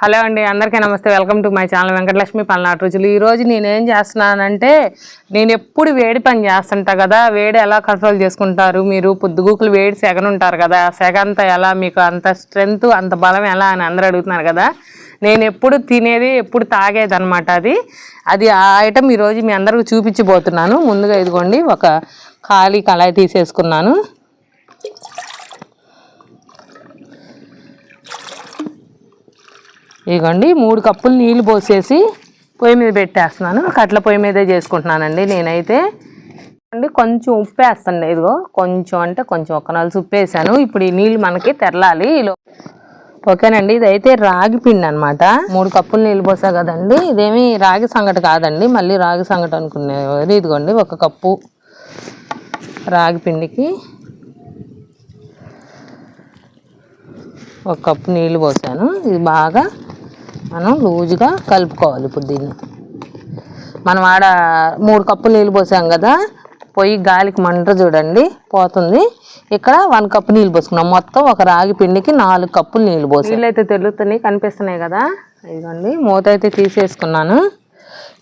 Hello అండి అందరికీ నమస్తే. Welcome to my channel Venkatalakshmi Palnati రుచులు. ఈరోజు నేనేం చేస్తున్నానంటే నేను ఎప్పుడు వేడి పని చేస్తుంటా కదా వేడి ఎలా కంట్రోల్ చేసుకుంటారు మీరు? పొద్దుగూకులు వేడి సెగనుంటారు కదా సెగ అంతా ఎలా మీకు అంత స్ట్రెంగ్త్ అంత బలం ఎలా అని అందరూ అడుగుతున్నారు కదా. నేను ఎప్పుడు తినేది ఎప్పుడు తాగేది అనమాట అది. అది ఆ ఐటమ్ ఈరోజు మీ అందరికీ చూపించబోతున్నాను. ముందుగా ఇదిగోండి ఒక ఖాళీ కళాయి తీసేసుకున్నాను. ఇదిగోండి మూడు కప్పులు నీళ్ళు పోసేసి పొయ్యి మీద పెట్టేస్తున్నాను. కట్ల పొయ్యి మీదే చేసుకుంటున్నానండి నేనైతే. అండి కొంచెం ఉప్పు వేస్తాను ఇదిగో. కొంచెం అంటే కొంచెం ఒక నలుసు ఉప్పు వేసాను. ఇప్పుడు ఈ నీళ్ళు మనకి తెరలాలి. ఈలో ఓకేనండి ఇదైతే రాగి పిండి అనమాట మూడు కప్పులు నీళ్ళు పోసా కదండి. ఇదేమి రాగి సంగటి కాదండి. మళ్ళీ రాగి సంగటి అనుకునేవారు ఇదిగోండి ఒక కప్పు రాగి పిండికి ఒక కప్పు నీళ్ళు పోసాను. ఇది బాగా మనం లూజుగా కలుపుకోవాలి ఇప్పుడు దీన్ని. మనం ఆడ మూడు కప్పులు నీళ్ళు పోసాం కదా పొయ్యి గాలికి మంట చూడండి పోతుంది. ఇక్కడ వన్ కప్పు నీళ్ళు పోసుకున్నాం. మొత్తం ఒక రాగి పిండికి నాలుగు కప్పులు నీళ్ళు పోసి. నీళ్ళు అయితే తెలుస్తున్నాయి కనిపిస్తున్నాయి కదా. ఇదిగోండి మూత అయితే తీసేసుకున్నాను.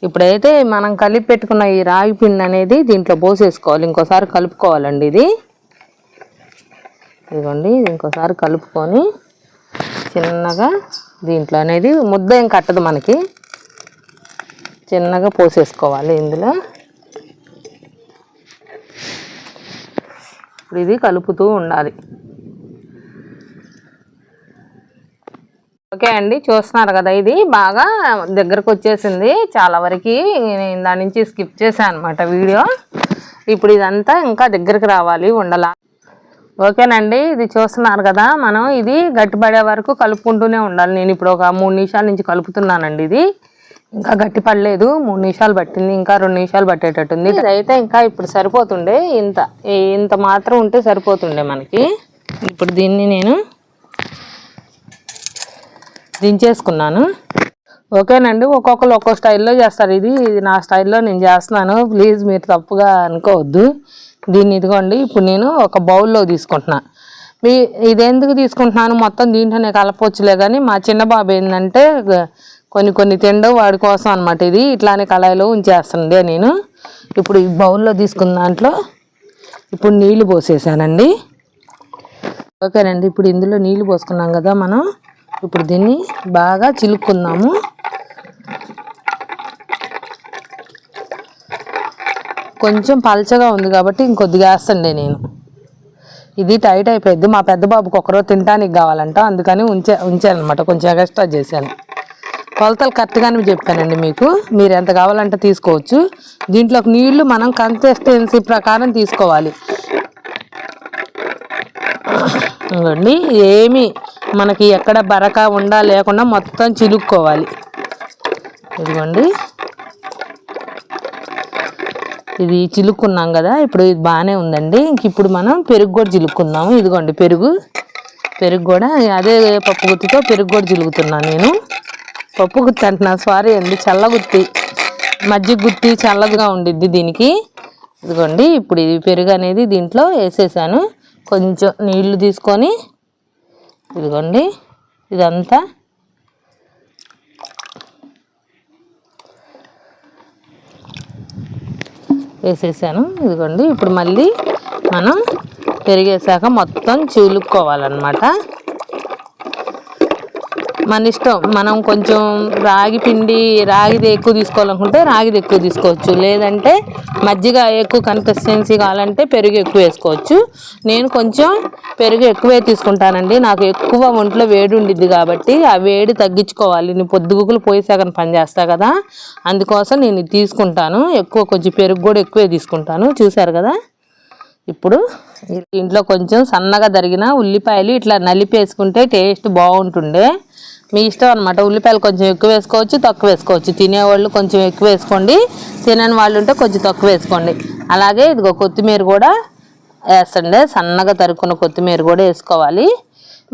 ఇప్పుడైతే మనం కలిపి పెట్టుకున్న ఈ రాగి పిండి అనేది దీంట్లో పోసేసుకోవాలి. ఇంకోసారి కలుపుకోవాలండి ఇది. ఇదిగోండి ఇది ఇంకోసారి కలుపుకొని చిన్నగా దీంట్లో అనేది ముద్ద ఏం కట్టదు మనకి. చిన్నగా పోసేసుకోవాలి ఇందులో. ఇప్పుడు ఇది కలుపుతూ ఉండాలి. ఓకే అండి చూస్తున్నారు కదా ఇది. బాగా దగ్గరకు వచ్చేసింది. చాలా వరకు నేను దాని నుంచి స్కిప్ చేశాను అనమాట వీడియో. ఇప్పుడు ఇదంతా ఇంకా దగ్గరికి రావాలి ఉండలా ఓకేనండి ఇది చూస్తున్నారు కదా మనం ఇది గట్టిపడే వరకు కలుపుకుంటూనే ఉండాలి. నేను ఇప్పుడు ఒక మూడు నిమిషాల నుంచి కలుపుతున్నానండి ఇది. ఇంకా గట్టి పడలేదు మూడు నిమిషాలు పట్టింది ఇంకా రెండు నిమిషాలు పట్టేటట్టుంది. ఇదైతే ఇంకా ఇప్పుడు సరిపోతుండే ఇంత ఇంత మాత్రం ఉంటే సరిపోతుండే మనకి. ఇప్పుడు దీన్ని నేను దించేసుకున్నాను. ఓకేనండి ఒక్కొక్కరు ఒక్కో స్టైల్లో చేస్తారు. ఇది ఇది నా స్టైల్లో నేను చేస్తున్నాను. ప్లీజ్ మీరు తప్పుగా అనుకోవద్దు. దీన్ని ఇదిగోండి ఇప్పుడు నేను ఒక బౌల్లో తీసుకుంటున్నా. మీ ఇదెందుకు తీసుకుంటున్నాను? మొత్తం దీంట్లోనే కలపవచ్చులే కానీ మా చిన్న బాబు ఏంటంటే కొన్ని కొన్ని తిండవు వాడి కోసం అనమాట ఇది. ఇట్లానే కళాయిలో ఉంచేస్తుండే నేను. ఇప్పుడు ఈ బౌల్లో తీసుకున్న దాంట్లో ఇప్పుడు నీళ్ళు పోసేసానండి. ఓకేనండి ఇప్పుడు ఇందులో నీళ్ళు పోసుకున్నాం కదా మనం. ఇప్పుడు దీన్ని బాగా చిలుక్కుందాము. కొంచెం పల్చగా ఉంది కాబట్టి ఇంకొద్దిగా వేస్తండి నేను. ఇది టైట్ అయిపోయింది మా పెద్ద బాబుకి ఒకరోజు తినడానికి కావాలంట. అందుకని ఉంచా ఉంచాను అనమాట కొంచెం ఎక్స్ట్రా చేశాను. కొలతలు కరెక్ట్గానే చెప్పానండి మీకు. మీరు ఎంత కావాలంటే తీసుకోవచ్చు. దీంట్లోకి నీళ్ళు మనం కన్సిస్టెన్సీ ప్రకారం తీసుకోవాలి. ఇవ్వండి ఏమి మనకి ఎక్కడ బరక ఉండా లేకుండా మొత్తం చిలుక్కోవాలి. ఇదిగోండి. ఇది చిలుక్కున్నాం కదా ఇప్పుడు ఇది బాగానే ఉందండి. ఇంక ఇప్పుడు మనం పెరుగు కూడా చిలుక్కుందాము. ఇదిగోండి పెరుగు. పెరుగు కూడా అదే పప్పు గుత్తితో పెరుగు కూడా చిలుగుతున్నాను నేను. పప్పు గుత్తి అంటున్నా సారీ అండి చల్లగుత్తి మజ్జిగ గుత్తి చల్లగా ఉండిద్ది దీనికి. ఇదిగోండి ఇప్పుడు ఇది పెరుగు అనేది దీంట్లో వేసేసాను. కొంచెం నీళ్ళు తీసుకొని ఇదిగోండి ఇదంతా వేసేసాను. ఇదిగోండి ఇప్పుడు మళ్ళీ మనం పెరిగేసాక మొత్తం చీలుక్కోవాలన్నమాట. మన ఇష్టం. మనం కొంచెం రాగి పిండి రాగిది ఎక్కువ తీసుకోవాలనుకుంటే రాగిది ఎక్కువ తీసుకోవచ్చు. లేదంటే మజ్జిగ ఎక్కువ కన్సిస్టెన్సీ కావాలంటే పెరుగు ఎక్కువ వేసుకోవచ్చు. నేను కొంచెం పెరుగు ఎక్కువే తీసుకుంటానండి. నాకు ఎక్కువ ఒంట్లో వేడి ఉండిద్ది కాబట్టి ఆ వేడి తగ్గించుకోవాలి. నేను పొద్దుగుకులు పోయేసాక పనిచేస్తా కదా అందుకోసం నేను ఇది తీసుకుంటాను. ఎక్కువ కొంచెం పెరుగు కూడా ఎక్కువే తీసుకుంటాను. చూసారు కదా? ఇప్పుడు ఇంట్లో కొంచెం సన్నగా తరిగిన ఉల్లిపాయలు ఇట్లా నలిపేసుకుంటే టేస్ట్ బాగుంటుండే. మీ ఇష్టం అనమాట ఉల్లిపాయలు కొంచెం ఎక్కువ వేసుకోవచ్చు తక్కువ వేసుకోవచ్చు. తినేవాళ్ళు కొంచెం ఎక్కువ వేసుకోండి. తినని వాళ్ళు ఉంటే కొంచెం తక్కువ వేసుకోండి. అలాగే ఇదిగో కొత్తిమీర కూడా వేస్తండి సన్నగా తరుక్కున్న కొత్తిమీర కూడా వేసుకోవాలి.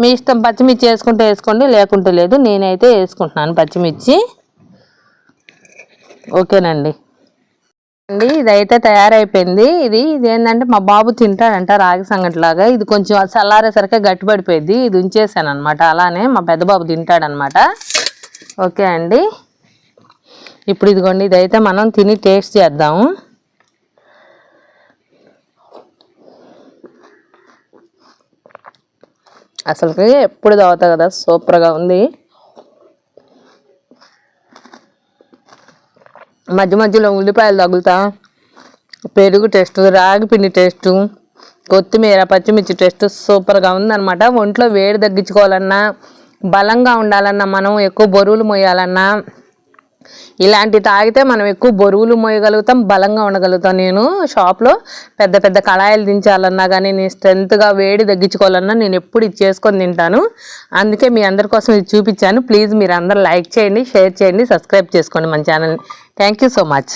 మీ ఇష్టం పచ్చిమిర్చి వేసుకుంటే వేసుకోండి లేకుంటే లేదు. నేనైతే వేసుకుంటున్నాను పచ్చిమిర్చి. ఓకేనండి. అండి ఇదైతే తయారైపోయింది. ఇది ఇది ఏంటంటే మా బాబు తింటాడంట రాగి సంగటిలాగా. ఇది కొంచెం చల్లారేసరికి గట్టిపడిపోయింది. ఇది ఉంచేసాను అనమాట అలానే మా పెద్ద బాబు తింటాడనమాట ఓకే అండి. ఇప్పుడు ఇదిగోండి ఇదైతే మనం తిని టేస్ట్ చేద్దాము. అసలుకి ఎప్పుడు తాగుతా కదా సూపర్గా ఉంది. మధ్య మధ్యలో ఉల్లిపాయలు తగులుతా. పెరుగు టేస్ట్ రాగి పిండి టేస్ట్ కొత్తిమీర పచ్చిమిర్చి టేస్ట్ సూపర్గా ఉందన్నమాట. ఒంట్లో వేడి తగ్గించుకోవాలన్నా బలంగా ఉండాలన్నా మనం ఎక్కువ బరువులు మోయాలన్నా ఇలాంటి తాగితే మనం ఎక్కువ బరువులు మోయగలుగుతాం బలంగా ఉండగలుగుతాం. నేను షాప్లో పెద్ద పెద్ద కళాయిలు దించాలన్నా కానీ నేను స్ట్రెంత్గా వేడి తగ్గించుకోవాలన్నా నేను ఎప్పుడు ఇది చేసుకొని తింటాను. అందుకే మీ అందరి కోసం ఇది చూపించాను. ప్లీజ్ మీరు అందరు లైక్ చేయండి షేర్ చేయండి సబ్స్క్రైబ్ చేసుకోండి మన ఛానల్ని. Thank you so much.